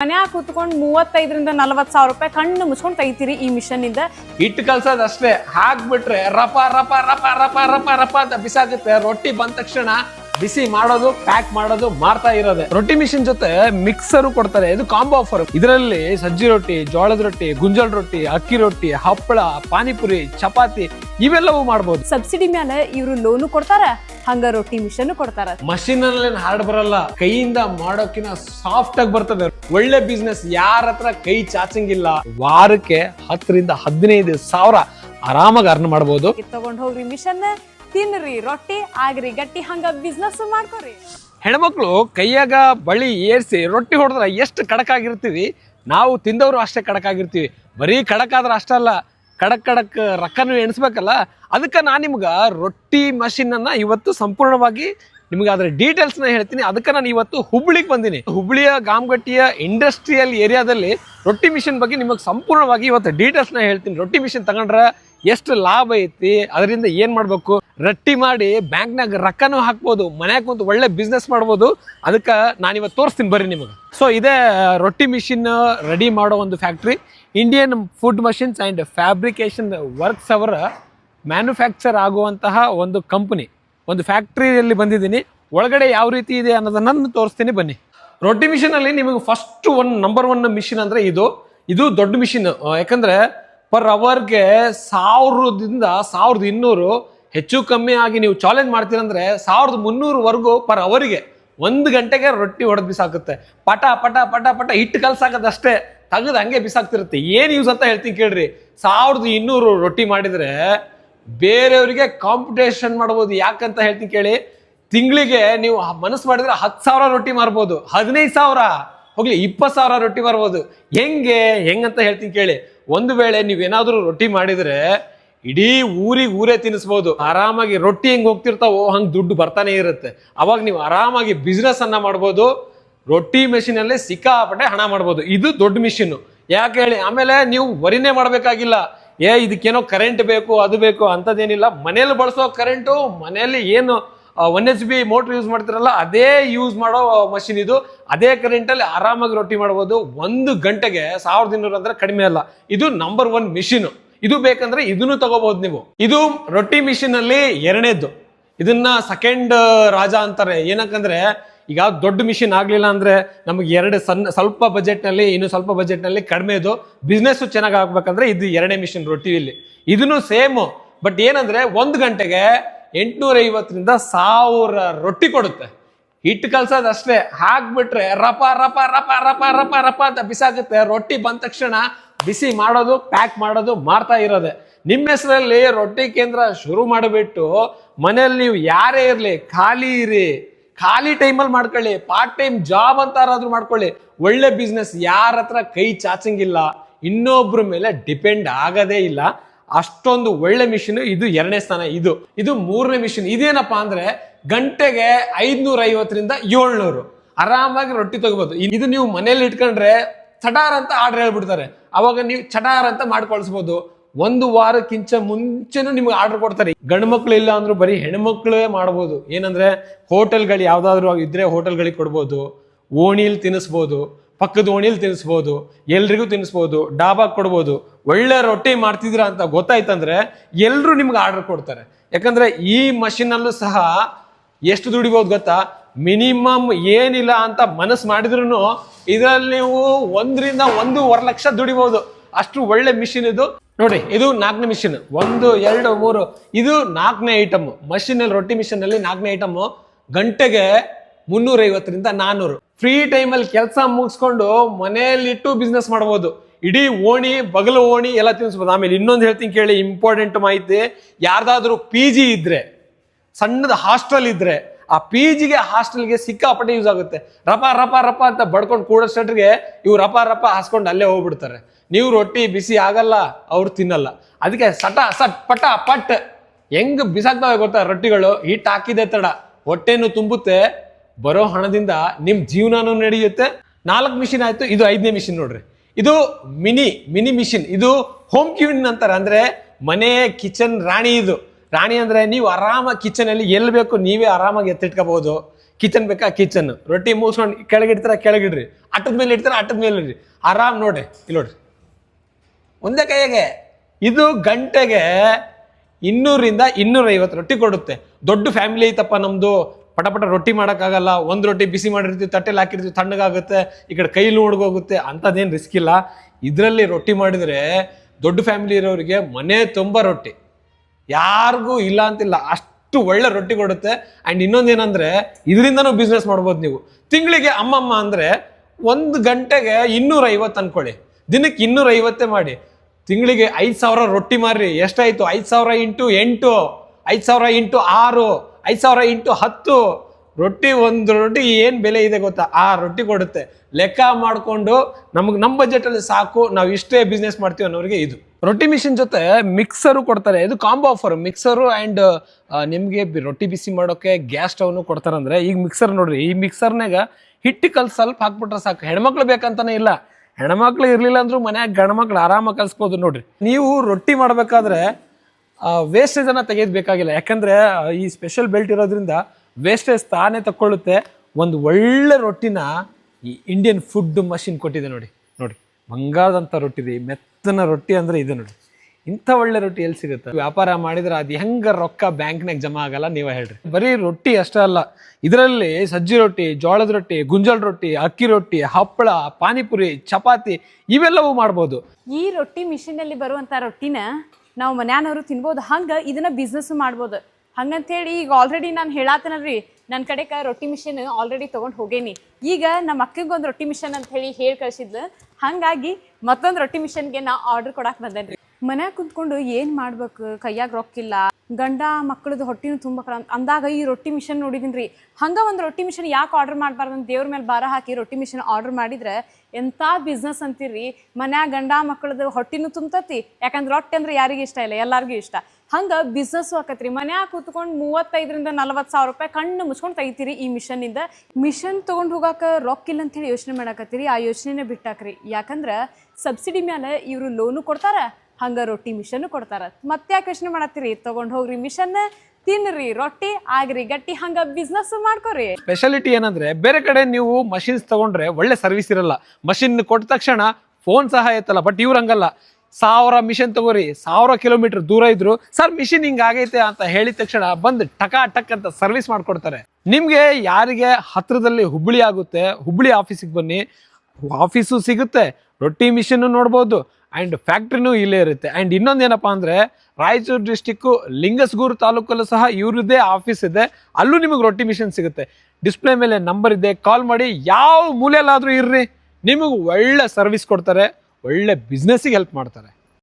ಮನ್ಯಾಗ ಕೂತ್ಕೊಂಡು ಮೂವತ್ತೈದರಿಂದ ನಲವತ್ತು ಸಾವಿರ ರೂಪಾಯಿ ಕಣ್ಣು ಮುಚ್ಕೊಂಡು ತೆಗಿತೀರಿ ಈ ಮಿಷನ್ ಇಂದ. ಹಿಟ್ಟು ಕಲ್ಸೋದ್ ಅಷ್ಟೇ ಹಾಕ್ಬಿಟ್ರೆ ರಪ ರಪ ರಪ ರಪ ರಪ ರಪ ಅಂತ ಬಿಸಾಕುತ್ತೆ ರೊಟ್ಟಿ ಬಂದ ತಕ್ಷಣ ಬಿಸಿ ಮಾಡೋದು ಪ್ಯಾಕ್ ಮಾಡೋದು ಮಾರ್ತಾ ಇರೋದೆ. ರೊಟ್ಟಿ ಮಿಷಿನ್ ಜೊತೆ ಮಿಕ್ಸರ್ ಕೊಡ್ತಾರೆ. ಇದು ಕಾಂಬೋ ಆಫರ್ ಇದರಲ್ಲಿ ಸಜ್ಜಿ ರೊಟ್ಟಿ ಜೋಳದ ರೊಟ್ಟಿ ಗುಂಜಲ್ ರೊಟ್ಟಿ ಅಕ್ಕಿ ರೊಟ್ಟಿ ಹಪ್ಪಳ ಪಾನಿಪುರಿ ಚಪಾತಿ ಇವೆಲ್ಲವೂ ಮಾಡಬಹುದು ಸಬ್ಸಿಡಿ ಮೇಲೆ ಇವರು ಲೋನು ಕೊಡ್ತಾರ ಹಂಗ ರೊಟ್ಟಿ ಮಿಷನ್ ಕೊಡ್ತಾರ. ಮಷೀನ್ ಅಲ್ಲಿ ಹಾರ್ಡ್ ಬರಲ್ಲ. ಕೈಯಿಂದ ಮಾಡೋಕಿನ ಸಾಫ್ಟ್ ಆಗಿ ಬರ್ತದೆ. ಒಳ್ಳೆ ಬಿಸ್ನೆಸ್ ಯಾರ ಹತ್ರ ಕೈ ಚಾಚಂಗಿಲ್ಲ. ವಾರಕ್ಕೆ ಹತ್ತರಿಂದ ಹದಿನೈದು ಸಾವಿರ ಆರಾಮಾಗಿ ಅರ್ನ್ ಮಾಡಬಹುದು ತಗೊಂಡ್ ಹೋಗ್ರಿ ಮಿಷನ್. ತಿನ್ರಿ, ರೊಟ್ಟಿ ಆಗ್ರಿ, ಗಟ್ಟಿ ಹಂಗ ಬಿಸ್ನೆಸ್ ಮಾಡ್ಕೊರಿ. ಹೆಣ್ಮಕ್ಳು ಕೈಯಾಗ ಬಳಿ ಏರ್ಸಿ ರೊಟ್ಟಿ ಹೊಡೆದ್ರೆ ಎಷ್ಟು ಖಡಕ್ ಆಗಿರ್ತೀವಿ ನಾವು ತಿಂದವರು ಅಷ್ಟೇ ಖಡಕ್ ಆಗಿರ್ತೀವಿ ಬರೀ ಖಡಕ್ ಆದ್ರೆ ಅಷ್ಟಲ್ಲ ಕಡಕ್ ಕಡಕ್ ರೊಕ್ಕನು ಎಣಿಸ್ಬೇಕಲ್ಲ? ಅದಕ್ಕೆ ನಾನು ನಿಮ್ಗೆ ರೊಟ್ಟಿ ಮಷಿನನ್ನು ಇವತ್ತು ಸಂಪೂರ್ಣವಾಗಿ ನಿಮ್ಗೆ ಅದರ ಡೀಟೇಲ್ಸ್ನ ಹೇಳ್ತೀನಿ. ಅದಕ್ಕೆ ನಾನು ಇವತ್ತು ಹುಬ್ಳಿಗೆ ಬಂದೀನಿ. ಹುಬ್ಳಿಯ ಗಾಮಗಟ್ಟಿಯ ಇಂಡಸ್ಟ್ರಿಯಲ್ ಏರಿಯಾದಲ್ಲಿ ರೊಟ್ಟಿ ಮಿಷಿನ್ ಬಗ್ಗೆ ನಿಮಗೆ ಸಂಪೂರ್ಣವಾಗಿ ಇವತ್ತು ಡೀಟೇಲ್ಸ್ನ ಹೇಳ್ತೀನಿ. ರೊಟ್ಟಿ ಮಿಷಿನ್ ತಗೊಂಡ್ರೆ ಎಷ್ಟು ಲಾಭ ಐತಿ, ಅದರಿಂದ ಏನು ಮಾಡಬೇಕು? ರಟ್ಟಿ ಮಾಡಿ ಬ್ಯಾಂಕ್ನಾಗ ರೊಕ್ಕನೂ ಹಾಕ್ಬೋದು, ಮನ್ಯಾಗ ಕುಂತು ಒಳ್ಳೆ ಬಿಸ್ನೆಸ್ ಮಾಡ್ಬೋದು. ಅದಕ್ಕೆ ನಾನು ಇವತ್ತು ತೋರಿಸ್ತೀನಿ ಬರ್ರಿ ನಿಮಗೆ. ಸೊ ಇದೇ ರೊಟ್ಟಿ ಮಿಷಿನ್ ರೆಡಿ ಮಾಡೋ ಒಂದು factory Indian food machines and fabrication works ಅವರ ಮ್ಯಾನುಫ್ಯಾಕ್ಚರ್ ಆಗುವಂತಹ ಒಂದು ಕಂಪನಿ ಒಂದು ಫ್ಯಾಕ್ಟ್ರಿಯಲ್ಲಿ ಬಂದಿದ್ದೀನಿ. ಒಳಗಡೆ ಯಾವ ರೀತಿ ಇದೆ ಅನ್ನೋದನ್ನು ತೋರಿಸ್ತೀನಿ ಬನ್ನಿ. ರೊಟ್ಟಿ ಮಿಷಿನಲ್ಲಿ ನಿಮಗೆ first one number one machine ಅಂದ್ರೆ ಇದು. ಇದು ದೊಡ್ಡ ಮಿಷಿನ್ ಯಾಕಂದ್ರೆ ಪರ್ ಅವರ್ಗೆ ಸಾವಿರದಿಂದ ಸಾವಿರದ ಇನ್ನೂರು ಹೆಚ್ಚು ಕಮ್ಮಿ ಆಗಿ ನೀವು ಚಾಲೆಂಜ್ ಮಾಡ್ತೀರಂದ್ರೆ ಸಾವಿರದ ಮುನ್ನೂರವರೆಗೂ ಪರ್ ಅವರಿಗೆ ಒಂದು ಗಂಟೆಗೆ ರೊಟ್ಟಿ ಹೊಡೆದು ಬಿಸಾಕುತ್ತೆ. ಪಟ ಪಟ ಪಟ ಪಟ ಹಿಟ್ಟು ಕಲ್ಸಾಕದಷ್ಟೇ ತೆಗೆದು ಹಂಗೆ ಬಿಸಾಕ್ತಿರುತ್ತೆ. ಏನು ಯೂಸ್ ಅಂತ ಹೇಳ್ತೀನಿ ಕೇಳ್ರಿ. ಸಾವಿರದ ಇನ್ನೂರು ರೊಟ್ಟಿ ಮಾಡಿದ್ರೆ ಬೇರೆಯವರಿಗೆ ಕಾಂಪಿಟೇಷನ್ ಮಾಡ್ಬೋದು ಯಾಕಂತ ಹೇಳ್ತೀನಿ ಕೇಳಿ. ತಿಂಗಳಿಗೆ ನೀವು ಮನಸ್ಸು ಮಾಡಿದ್ರೆ ಹತ್ತು ಸಾವಿರ ರೊಟ್ಟಿ ಮಾರ್ಬೋದು. ಹದಿನೈದು ಸಾವಿರ. ಹೋಗ್ಲಿ ಇಪ್ಪತ್ತು ಸಾವಿರ ರೊಟ್ಟಿ ಬರ್ಬೋದು. ಹೆಂಗೆ? ಹೆಂಗಂತ ಹೇಳ್ತೀನಿ ಕೇಳಿ. ಒಂದು ವೇಳೆ ನೀವೇನಾದ್ರೂ ರೊಟ್ಟಿ ಮಾಡಿದ್ರೆ ಇಡೀ ಊರಿಗೆ ಊರೇ ತಿನ್ನಿಸ್ಬೋದು. ಆರಾಮಾಗಿ ರೊಟ್ಟಿ ಹೆಂಗೆ ಹೋಗ್ತಿರ್ತಾವೋ, ಹಂಗೆ ದುಡ್ಡು ಬರ್ತಾನೆ ಇರುತ್ತೆ. ಅವಾಗ ನೀವು ಆರಾಮಾಗಿ ಬಿಸ್ನೆಸ್ ಅನ್ನ ಮಾಡ್ಬೋದು. ರೊಟ್ಟಿ ಮೆಷಿನ್ ಅಲ್ಲೇ ಸಿಕ್ಕಾಪಟ್ಟೆ ಹಣ ಮಾಡ್ಬೋದು. ಇದು ದೊಡ್ಡ ಮಿಷಿನ್ ಯಾಕೆ ಹೇಳಿ? ಆಮೇಲೆ ನೀವು ವರಿನೇ ಮಾಡಬೇಕಾಗಿಲ್ಲ. ಏ, ಇದಕ್ಕೇನೋ ಕರೆಂಟ್ ಬೇಕು, ಅದು ಬೇಕು ಅಂಥದ್ದೇನಿಲ್ಲ ಮನೇಲಿ ಬಳಸೋ ಕರೆಂಟು ಮನೆಯಲ್ಲಿ ಏನು one H P motor use ಮಾಡ್ತಿರಲ್ಲ, ಅದೇ ಯೂಸ್ ಮಾಡೋ ಮಷಿನ್ ಇದು. ಅದೇ ಕರೆಂಟಲ್ಲಿ ಆರಾಮಾಗಿ ರೊಟ್ಟಿ ಮಾಡ್ಬೋದು. ಒಂದು ಗಂಟೆಗೆ ಸಾವಿರದ ಇನ್ನೂರು ಅಂದ್ರೆ ಕಡಿಮೆ ಅಲ್ಲ. ಇದು ನಂಬರ್ ಒನ್ ಮಿಷಿನ್ ಇದು ಬೇಕಂದ್ರೆ ಇದನ್ನು ತಗೋಬಹುದು ನೀವು. ಇದು ರೊಟ್ಟಿ ಮಿಷಿನ್ ಅಲ್ಲಿ ಎರಡನೇದ್ದು. ಇದನ್ನ ಸೆಕೆಂಡ್ ರಾಜ ಅಂತಾರೆ. ಏನಕ್ಕಂದ್ರೆ, ಈಗ ದೊಡ್ಡ ಮಿಷಿನ್ ಆಗ್ಲಿಲ್ಲ ಅಂದ್ರೆ ನಮಗೆ ಎರಡು ಸಣ್ಣ, ಸ್ವಲ್ಪ ಬಜೆಟ್ನಲ್ಲಿ, ಇನ್ನು ಸ್ವಲ್ಪ ಬಜೆಟ್ನಲ್ಲಿ ಕಡಿಮೆದು. ಬಿಸ್ನೆಸ್ ಚೆನ್ನಾಗಿ ಆಗ್ಬೇಕಂದ್ರೆ ಇದು ಎರಡನೇ ಮಿಷಿನ್ ರೊಟ್ಟಿಯಲ್ಲಿ ಇದನ್ನು ಸೇಮ್ ಬಟ್ ಏನಂದ್ರೆ, ಒಂದು ಗಂಟೆಗೆ ಎಂಟ್ನೂರ ಐವತ್ತರಿಂದ ಸಾವಿರ ರೊಟ್ಟಿ ಕೊಡುತ್ತೆ. ಹಿಟ್ಟು ಕಲ್ಸೋದು ಅಷ್ಟೇ ಹಾಕ್ಬಿಟ್ರೆ ರಪ ರಪ ರಪ ರಪ ರಪ ರಪ ಅಂತ ಬಿಸಾಕುತ್ತೆ. ರೊಟ್ಟಿ ಬಂದ ತಕ್ಷಣ ಬಿಸಿ ಮಾಡೋದು, ಪ್ಯಾಕ್ ಮಾಡೋದು ಮಾಡ್ತಾ ಇರೋದೆ. ನಿಮ್ಮ ಹೆಸರಲ್ಲಿ ರೊಟ್ಟಿ ಕೇಂದ್ರ ಶುರು ಮಾಡಿಬಿಟ್ಟು ಮನೇಲಿ ನೀವು ಯಾರೇ ಇರಲಿ, ಖಾಲಿ ಇರಿ. ಖಾಲಿ ಟೈಮಲ್ಲಿ ಮಾಡ್ಕೊಳ್ಳಿ. ಪಾರ್ಟ್ ಟೈಮ್ ಜಾಬ್ ಅಂತಾರಾದ್ರೂ ಮಾಡ್ಕೊಳ್ಳಿ. ಒಳ್ಳೆ ಬಿಸ್ನೆಸ್ ಯಾರ ಹತ್ರ ಕೈ ಚಾಚಂಗಿಲ್ಲ. ಇನ್ನೊಬ್ಬರ ಮೇಲೆ ಡಿಪೆಂಡ್ ಆಗದೇ ಇಲ್ಲ. ಅಷ್ಟೊಂದು ಒಳ್ಳೆ ಮಿಷಿನ್ ಇದು ಎರಡನೇ ಸ್ಥಾನ, ಇದು. ಇದು ಮೂರನೇ ಮಿಷಿನ್. ಇದೇನಪ್ಪ ಅಂದ್ರೆ ಗಂಟೆಗೆ ಐದ್ನೂರ ಐವತ್ತರಿಂದ ಏಳ್ನೂರು. ಆರಾಮಾಗಿ ರೊಟ್ಟಿ ತಗೋಬಹುದು ಇದು ನೀವು ಮನೇಲಿ ಇಟ್ಕೊಂಡ್ರೆ ಚಟಾರ್ ಅಂತ ಆರ್ಡರ್ ಹೇಳ್ಬಿಡ್ತಾರೆ. ಅವಾಗ ನೀವು ಚಟಾರ್ ಅಂತ ಮಾಡ್ಕೊಳ್ಸ್ಬೋದು. ಒಂದು ವಾರಕ್ಕಿಂತ ಮುಂಚೆನೂ ನಿಮ್ಗೆ ಆರ್ಡರ್ ಕೊಡ್ತಾರೆ. ಗಂಡು ಇಲ್ಲ ಅಂದ್ರೂ ಬರೀ ಹೆಣ್ಮಕ್ಳೇ ಮಾಡ್ಬೋದು. ಏನಂದ್ರೆ ಹೋಟೆಲ್ಗಳು ಯಾವ್ದಾದ್ರು ಇದ್ರೆ ಹೋಟೆಲ್ಗಳಿಗೆ ಕೊಡ್ಬೋದು. ಓಣಿಲಿ ತಿನ್ನಿಸ್ಬೋದು. ಪಕ್ಕದ ಓಣಿಯಲ್ಲಿ ತಿನ್ನಿಸ್ಬೋದು, ಎಲ್ರಿಗೂ ತಿನ್ನಿಸ್ಬೋದು ಡಾಬಾಗ್ ಕೊಡ್ಬೋದು, ಒಳ್ಳೆ ರೊಟ್ಟಿ ಮಾಡ್ತಿದ್ದೀರಾ ಅಂತ ಗೊತ್ತಾಯ್ತಂದ್ರೆ ಎಲ್ಲರೂ ನಿಮ್ಗೆ ಆರ್ಡರ್ ಕೊಡ್ತಾರೆ. ಯಾಕಂದ್ರೆ ಈ ಮಷಿನಲ್ಲೂ ಸಹ ಎಷ್ಟು ದುಡಿಬೋದು ಗೊತ್ತಾ? ಮಿನಿಮಮ್ ಏನಿಲ್ಲ ಅಂತ ಮನಸ್ಸು ಮಾಡಿದ್ರು ಇದರಲ್ಲಿ ನೀವು ಒಂದರಿಂದ ಒಂದೂವರೆ ಲಕ್ಷ ದುಡಿಬಹುದು ಅಷ್ಟು ಒಳ್ಳೆ ಮಿಷಿನ್ ಇದು. ನೋಡಿ, ಇದು ನಾಲ್ಕನೇ ಮಿಷಿನ್ ಒಂದು, ಎರಡು, ಮೂರು. ಇದು ನಾಲ್ಕನೇ ಐಟಮ್ ಮಷಿನ್ ಅಲ್ಲಿ, ರೊಟ್ಟಿ ಮಿಷಿನ್ ಅಲ್ಲಿ ನಾಲ್ಕನೇ ಐಟಮ್ ಗಂಟೆಗೆ ಮುನ್ನೂರೈವತ್ತರಿಂದ ನಾನ್ನೂರು ಫ್ರೀ ಟೈಮಲ್ಲಿ ಕೆಲಸ ಮುಗಿಸ್ಕೊಂಡು ಮನೆಯಲ್ಲಿಟ್ಟು ಬಿಸ್ನೆಸ್ ಮಾಡ್ಬೋದು. ಇಡೀ ಓಣಿ, ಬಗಲು ಓಣಿ ಎಲ್ಲ ತಿನ್ನಿಸ್ಬೋದು ಆಮೇಲೆ ಇನ್ನೊಂದು ಹೇಳ್ತೀನಿ ಕೇಳಿ ಇಂಪಾರ್ಟೆಂಟ್ ಮಾಹಿತಿ, ಯಾರ್ದಾದ್ರೂ ಪಿ ಜಿ ಇದ್ರೆ, ಸಣ್ಣದ ಹಾಸ್ಟೆಲ್ ಇದ್ರೆ, ಆ ಪಿ ಜಿಗೆ ಹಾಸ್ಟೆಲ್ಗೆ ಸಿಕ್ಕಾಪಟ್ಟೆ ಯೂಸ್ ಆಗುತ್ತೆ. ರಪ ರಪ ರಪ ಅಂತ ಬಡ್ಕೊಂಡು ಕೂಡೋಷ್ಟೊಟ್ಟಿಗೆ ಇವು ರಪ ರಪ ಹಾಸ್ಕೊಂಡು ಅಲ್ಲೇ ಹೋಗ್ಬಿಡ್ತಾರೆ. ನೀವು ರೊಟ್ಟಿ ಬಿಸಿ ಆಗಲ್ಲ, ಅವ್ರು ತಿನ್ನಲ್ಲ. ಅದಕ್ಕೆ ಸಟ, ಸಟ್, ಪಟ, ಪಟ್. ಹೆಂಗ್ ಬಿಸಾಕ್ತವೆ ಗೊತ್ತಾ ರೊಟ್ಟಿಗಳು? ಹೀಟ್ ಹಾಕಿದೆ ತಡ. ಹೊಟ್ಟೆನು ತುಂಬುತ್ತೆ. ಬರೋ ಹಣದಿಂದ ನಿಮ್ಮ ಜೀವನನೂ ನಡೆಯುತ್ತೆ. ನಾಲ್ಕು ಮಿಷಿನ್ ಆಯ್ತು, ಇದು ಐದನೇ ಮಿಷಿನ್ ನೋಡ್ರಿ. ಇದು ಮಿನಿ ಮಿನಿ ಮಿಷಿನ್ ಇದು ಹೋಮ್ ಕ್ಯೂನ್ ಅಂತಾರೆ. ಅಂದ್ರೆ ಮನೆ ಕಿಚನ್ ರಾಣಿ ಇದು. ರಾಣಿ ಅಂದ್ರೆ ನೀವು ಆರಾಮಾಗಿ ಕಿಚನ್ ಅಲ್ಲಿ ಎಲ್ಲಿ ಬೇಕು ನೀವೇ ಆರಾಮಾಗಿ ಎತ್ತಿಟ್ಕೋಬಹುದು ಕಿಚನ್ ಬೇಕಾ ಕಿಚನ್ ರೊಟ್ಟಿ ಮುಗಿಸ್ಕೊಂಡು ಕೆಳಗಿಡ್ತಾರ ಕೆಳಗಿಡ್ರಿ ಅಟ್ಟದ ಮೇಲೆ ಇಡ್ತಾರ ಅಟ್ಟದ ಮೇಲೆ ಇಡ್ರಿ. ಆರಾಮ್ ನೋಡ್ರಿ. ಇಲ್ಲಿ ನೋಡ್ರಿ. ಒಂದೇ ಕೈಯಾಗೆ. ಇದು ಗಂಟೆಗೆ ಇನ್ನೂರಿಂದ ಇನ್ನೂರೈವತ್ತು ರೊಟ್ಟಿ ಕೊಡುತ್ತೆ. ದೊಡ್ಡ ಫ್ಯಾಮಿಲಿ ಐತಪ್ಪ ನಮ್ದು. ಪಟ ಪಟ ರೊಟ್ಟಿ ಮಾಡೋಕ್ಕಾಗಲ್ಲ, ಒಂದು ರೊಟ್ಟಿ ಬಿಸಿ ಮಾಡಿರ್ತೀವಿ, ತಟ್ಟೆಲಿ ಹಾಕಿರ್ತೀವಿ, ತಣ್ಣಗಾಗುತ್ತೆ, ಈ ಕಡೆ ಕೈಲಿ ಹೋಗುತ್ತೆ ಅಂಥದ್ದೇನು ರಿಸ್ಕ್ ಇಲ್ಲ. ಇದರಲ್ಲಿ ರೊಟ್ಟಿ ಮಾಡಿದರೆ ದೊಡ್ಡ ಫ್ಯಾಮಿಲಿ ಇರೋರಿಗೆ ಮನೆ ತುಂಬ ರೊಟ್ಟಿ. ಯಾರಿಗೂ ಇಲ್ಲ ಅಂತಿಲ್ಲ, ಅಷ್ಟು ಒಳ್ಳೆ ರೊಟ್ಟಿ ಕೊಡುತ್ತೆ. ಆ್ಯಂಡ್ ಇನ್ನೊಂದೇನಂದ್ರೆ ಇದರಿಂದನೂ ಬಿಸ್ನೆಸ್ ಮಾಡ್ಬೋದು ನೀವು. ತಿಂಗಳಿಗೆ ಅಮ್ಮಮ್ಮ ಅಂದರೆ ಒಂದು ಗಂಟೆಗೆ ಇನ್ನೂರ ಐವತ್ತು ಅನ್ಕೊಳ್ಳಿ. ದಿನಕ್ಕೆ ಇನ್ನೂರ ಐವತ್ತೇ ಮಾಡಿ. ತಿಂಗಳಿಗೆ ಐದು ಸಾವಿರ ರೊಟ್ಟಿ ಮಾರ್ರಿ, ಎಷ್ಟಾಯಿತು? ಐದು ಸಾವಿರ ಇಂಟು ಎಂಟು, ಐದು ಸಾವಿರ ಇಂಟು ಆರು. ಐದು ಸಾವಿರ ಇಂಟು ಹತ್ತು, ರೊಟ್ಟಿ ಒಂದು ರೊಟ್ಟಿ ಏನು ಬೆಲೆ ಇದೆ ಗೊತ್ತಾ? ಆ ರೊಟ್ಟಿ ಕೊಡುತ್ತೆ. ಲೆಕ್ಕ ಮಾಡಿಕೊಂಡು ನಮಗೆ ನಮ್ಮ ಬಜೆಟಲ್ಲಿ ಸಾಕು, ನಾವು ಇಷ್ಟೇ ಬಿಸ್ನೆಸ್ ಮಾಡ್ತೀವಿ ಅನ್ನೋರಿಗೆ ಇದು. ರೊಟ್ಟಿ ಮಿಷಿನ್ ಜೊತೆ ಮಿಕ್ಸರು ಕೊಡ್ತಾರೆ. ಇದು ಕಾಂಬೋ ಆಫರ್ ಮಿಕ್ಸರು ಆ್ಯಂಡ್ ನಿಮಗೆ ರೊಟ್ಟಿ ಬಿಸಿ ಮಾಡೋಕೆ ಗ್ಯಾಸ್ ಸ್ಟವ್ನು ಅಂದರೆ ಈಗ ಮಿಕ್ಸರ್ ನೋಡ್ರಿ, ಈ ಮಿಕ್ಸರ್ನಾಗ ಹಿಟ್ಟು ಕಲ್ ಸ್ವಲ್ಪ ಹಾಕ್ಬಿಟ್ರೆ ಸಾಕು. ಹೆಣ್ಮಕ್ಳು ಬೇಕಂತಾನೆ ಇಲ್ಲ. ಹೆಣ್ಮಕ್ಳು ಇರಲಿಲ್ಲ ಅಂದ್ರೂ ಮನ್ಯಾಗ ಗಂಡ್ಮಕ್ಳು ಆರಾಮಾಗಿ ಕಲಿಸ್ಬೋದು ನೋಡ್ರಿ. ನೀವು ರೊಟ್ಟಿ ಮಾಡಬೇಕಾದ್ರೆ ವೇಸ್ಟೇಜನ್ನು ತೆಗೆಯೋದು ಬೇಕಾಗಿಲ್ಲ ಯಾಕಂದ್ರೆ ಈ ಸ್ಪೆಷಲ್ ಬೆಲ್ಟ್ ಇರೋದ್ರಿಂದ ವೇಸ್ಟೇಜ್ ತಾನೇ ತಕ್ಕೊಳ್ಳುತ್ತೆ. ಒಂದು ಒಳ್ಳೆ ರೊಟ್ಟಿನ ಈ ಇಂಡಿಯನ್ ಫುಡ್ ಮಷಿನ್ ಕೊಟ್ಟಿದೆ ನೋಡಿ. ನೋಡಿ ಬಂಗಾರದಂಥ ರೊಟ್ಟಿ ರೀ ಮೆತ್ತನ ರೊಟ್ಟಿ ಅಂದ್ರೆ ಇದೆ ನೋಡಿ. ಇಂಥ ಒಳ್ಳೆ ರೊಟ್ಟಿ ಎಲ್ಲಿ ಸಿಗುತ್ತೆ? ವ್ಯಾಪಾರ ಮಾಡಿದ್ರೆ ಅದು ಹೆಂಗ ರೊಕ್ಕ ಬ್ಯಾಂಕ್ನಾಗ ಜಮಾ ಆಗಲ್ಲ, ನೀವೇ ಹೇಳ್ರಿ. ಬರೀ ರೊಟ್ಟಿ ಅಷ್ಟೇ ಅಲ್ಲ, ಇದರಲ್ಲಿ ಸಜ್ಜಿ ರೊಟ್ಟಿ, ಜೋಳದ ರೊಟ್ಟಿ ಗುಂಜಲ್ ರೊಟ್ಟಿ, ಅಕ್ಕಿ ರೊಟ್ಟಿ, ಹಪ್ಪಳ, ಪಾನಿಪುರಿ, ಚಪಾತಿ, ಇವೆಲ್ಲವೂ ಮಾಡ್ಬೋದು. ಈ ರೊಟ್ಟಿ ಮಿಷಿನಲ್ಲಿ ಬರುವಂಥ ರೊಟ್ಟಿನ ನಾವು ಮನ್ಯಾನವರು ತಿನ್ಬೋದು, ಹಂಗೆ ಇದನ್ನ ಬಿಸ್ನೆಸ್ ಮಾಡ್ಬೋದು. ಹಂಗಂತೇಳಿ ಈಗ ಆಲ್ರೆಡಿ ನಾನು ಹೇಳಾತನಲ್ರಿ ನನ್ನ ಕಡೆಗೆ ರೊಟ್ಟಿ ಮಿಷಿನ್ ಆಲ್ರೆಡಿ ತೊಗೊಂಡು ಹೋಗೇನಿ. ಈಗ ನಮ್ಮ ಅಕ್ಕಿಗೆ ಒಂದು ರೊಟ್ಟಿ ಮಿಷನ್ ಅಂತ ಹೇಳಿ ಹೇಳಿ ಕಳ್ಸಿದ್ಲು. ಹಾಗಾಗಿ ಮತ್ತೊಂದು ರೊಟ್ಟಿ ಮಿಷನ್ಗೆ ನಾ ಆರ್ಡರ್ ಕೊಡಕ್ಕೆ ಬಂದೇನ್ರಿ. ಮನ್ಯಾಗ ಕುಂತ್ಕೊಂಡು ಏನು ಮಾಡ್ಬೇಕು? ಕೈಯಾಗ ರೊಕ್ಕಿಲ್ಲ. ಗಂಡ ಮಕ್ಕಳದ್ದು ಹೊಟ್ಟಿನೂ ತುಂಬ ಕಳ ಅಂದಾಗ ಈ ರೊಟ್ಟಿ ಮಿಷನ್ ನೋಡಿದೀನಿ ಹಂಗೆ ಒಂದು ರೊಟ್ಟಿ ಮಿಷನ್ ಯಾಕೆ ಆರ್ಡರ್ ಮಾಡಬಾರ್ದು ಅಂತ ದೇವ್ರ ಮೇಲೆ ಭಾರ ಹಾಕಿ ರೊಟ್ಟಿ ಮಿಷನ್ ಆರ್ಡರ್ ಮಾಡಿದ್ರೆ ಎಂಥ ಬಿಸ್ನೆಸ್ ಅಂತೀರಿ? ಮನ್ಯಾಗ ಗಂಡ ಮಕ್ಕಳದ್ದು ಹೊಟ್ಟಿನೂ ತುಂಬತತಿ. ಯಾಕಂದ್ರೆ ರೊಟ್ಟಿ ಅಂದ್ರೆ ಯಾರಿಗೂ ಇಷ್ಟ ಇಲ್ಲ, ಎಲ್ಲರಿಗೂ ಇಷ್ಟ. ಹಂಗೆ ಬಿಸ್ನೆಸ್ಸು ಆಕತ್ರಿ. ಮನ್ಯಾಗ ಕೂತ್ಕೊಂಡು ಮೂವತ್ತೈದರಿಂದ ನಲ್ವತ್ತು ಸಾವಿರ ರೂಪಾಯಿ ಕಣ್ಣು ಮುಚ್ಕೊಂಡು ತೆಗಿತೀರಿ ಈ ಮಿಷನ್ನಿಂದ ಮಿಷನ್ ತೊಗೊಂಡು ಹೋಗಕ್ಕೆ ರೊಕ್ಕಿಲ್ಲ ಅಂತೇಳಿ ಯೋಚನೆ ಮಾಡಾಕತ್ತೀರಿ. ಆ ಯೋಚನೆನೇ ಬಿಟ್ಟಾಕ್ರಿ. ಯಾಕಂದ್ರೆ ಸಬ್ಸಿಡಿ ಮೇಲೆ ಇವರು ಲೋನು ಕೊಡ್ತಾರ. ಹಂಗೆ ರೊಟ್ಟಿ ಮಿಷನ್ನು ಕೊಡ್ತಾರ. ಮತ್ತೆ ಯಾಕೆ ಯೋಚನೆ ಮಾಡತ್ತೀರಿ? ತೊಗೊಂಡು ಹೋಗ್ರಿ ಮಿಷನ್, ತಿನ್ರಿ, ರೊಟ್ಟಿ ಆಗ್ರಿ, ಗಟ್ಟಿ ಹಂಗ ಬಿಸ್ನೆಸ್ ಮಾಡ್ಕೊರಿ. ಸ್ಪೆಷಾಲಿಟಿ ಏನಂದ್ರೆ ಬೇರೆ ಕಡೆ ನೀವು ಮಷಿನ್ಸ್ ತಗೊಂಡ್ರೆ ಒಳ್ಳೆ ಸರ್ವಿಸ್ ಇರಲ್ಲ. ಮಷಿನ್ ಕೊಟ್ಟ ತಕ್ಷಣ ಫೋನ್ ಸಹ ಐತಲ್ಲ ಬಟ್ ಇವ್ರು ಹಂಗಲ್ಲ. ಸಾವಿರ ಮಿಷನ್ ತಗೋರಿ, ಸಾವಿರ ಕಿಲೋಮೀಟರ್ ದೂರ ಇದ್ರು, ಸರ್ ಮಿಷಿನ್ ಹಿಂಗಾಗೈತೆ ಅಂತ ಹೇಳಿದ ತಕ್ಷಣ ಬಂದು ಟಕ ಟಕ್ ಅಂತ ಸರ್ವಿಸ್ ಮಾಡ್ಕೊಡ್ತಾರೆ. ನಿಮ್ಗೆ ಯಾರಿಗೆ ಹತ್ರದಲ್ಲಿ ಹುಬ್ಳಿ ಆಗುತ್ತೆ, ಹುಬ್ಳಿ ಆಫೀಸಿಗೆ ಬನ್ನಿ. ಆಫೀಸು ಸಿಗುತ್ತೆ, ರೊಟ್ಟಿ ಮಿಷನ್ ನೋಡ್ಬೋದು. ಆ್ಯಂಡ್ ಫ್ಯಾಕ್ಟ್ರಿನೂ ಇಲ್ಲೇ ಇರುತ್ತೆ. ಆ್ಯಂಡ್ ಇನ್ನೊಂದೇನಪ್ಪ ಅಂದರೆ, ರಾಯಚೂರು ಡಿಸ್ಟಿಕ್ಕು ಲಿಂಗಸ್ಗೂರು ತಾಲೂಕಲ್ಲೂ ಸಹ ಇವ್ರದ್ದೇ ಆಫೀಸ್ ಇದೆ. ಅಲ್ಲೂ ನಿಮಗೆ ರೊಟ್ಟಿ ಮಿಷನ್ ಸಿಗುತ್ತೆ. ಡಿಸ್ಪ್ಲೇ ಮೇಲೆ ನಂಬರ್ ಇದೆ. ಕಾಲ್ ಮಾಡಿ, ಯಾವ ಮೂಲೆಯಲ್ಲಾದರೂ ಇರ್ರಿ. ನಿಮಗೆ ಒಳ್ಳೆ ಸರ್ವಿಸ್ ಕೊಡ್ತಾರೆ. ಒಳ್ಳೆ ಬಿಸ್ನೆಸ್ಸಿಗೆ ಹೆಲ್ಪ್ ಮಾಡ್ತಾರೆ.